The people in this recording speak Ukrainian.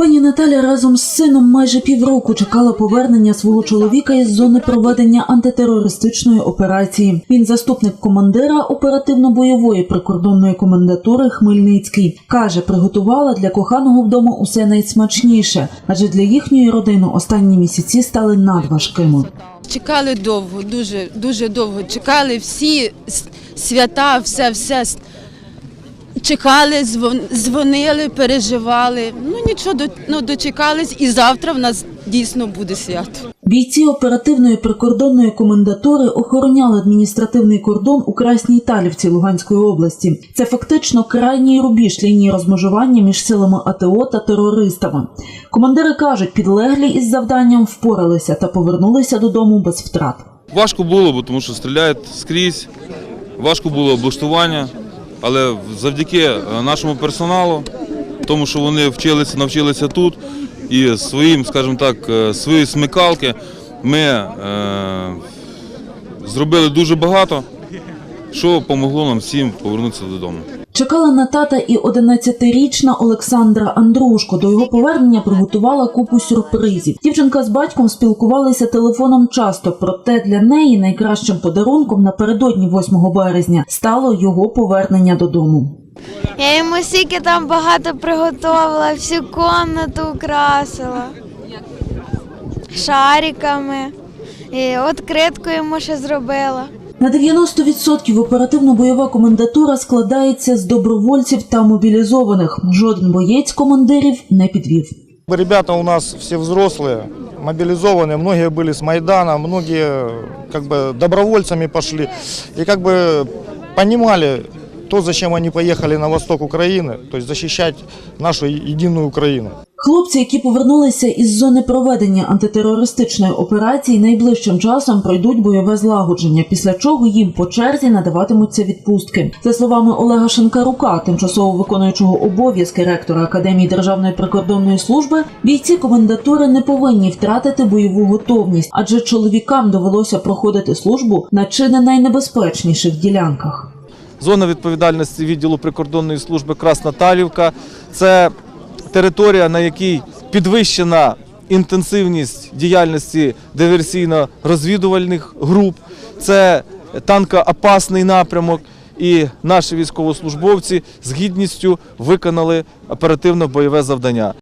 Пані Наталя разом з сином майже півроку чекала повернення свого чоловіка із зони проведення антитерористичної операції. Він заступник командира оперативно-бойової прикордонної комендатури Хмельницький. Каже, приготувала для коханого вдома усе найсмачніше, адже для їхньої родини останні місяці стали надважкими. Чекали довго, дуже дуже довго. Чекали всі свята, все, все. Чекали, дзвон- дзвонили, переживали. Ну нічого, до- ну, дочекались, і завтра в нас дійсно буде свято. Бійці оперативної прикордонної комендатури охороняли адміністративний кордон у Красній Талівці Луганської області. Це фактично крайній рубіж лінії розмежування між силами АТО та терористами. Командири кажуть, підлеглі із завданням впоралися та повернулися додому без втрат. Важко було, бо тому що стріляють скрізь. Важко було облаштування, але завдяки е, нашому персоналу, тому що вони вчилися, навчилися тут, і своїм, скажімо так, е, свої смикалки ми е, зробили дуже багато, що допомогло нам всім повернутися додому. Чекала на тата і 11-річна Олександра Андрушко. До його повернення приготувала купу сюрпризів. Дівчинка з батьком спілкувалися телефоном часто, проте для неї найкращим подарунком напередодні 8 березня стало його повернення додому. Я йому стільки там багато приготувала, всю комнату украсила. Шариками. І откритку йому ще зробила. На 90% оперативно-бойова комендатура складається з добровольців та мобілізованих. Жоден боєць командирів не підвів. Ребята у нас все взрослые, мобилизованные, многие были с Майдана, многие как бы добровольцами пошли и как бы понимали то, зачем они поехали на восток Украины, то есть защищать нашу единую Украину. Хлопці, які повернулися із зони проведення антитерористичної операції, найближчим часом пройдуть бойове злагодження, після чого їм по черзі надаватимуться відпустки. За словами Олега Шенкарука, тимчасово виконуючого обов'язки ректора Академії Державної прикордонної служби, бійці комендатури не повинні втратити бойову готовність, адже чоловікам довелося проходити службу на чи не найнебезпечніших ділянках. Зона відповідальності відділу прикордонної служби Красна Талівка це територія, на якій підвищена інтенсивність діяльності диверсійно-розвідувальних груп, це танкоопасний напрямок. І наші військовослужбовці з гідністю виконали оперативно бойове завдання.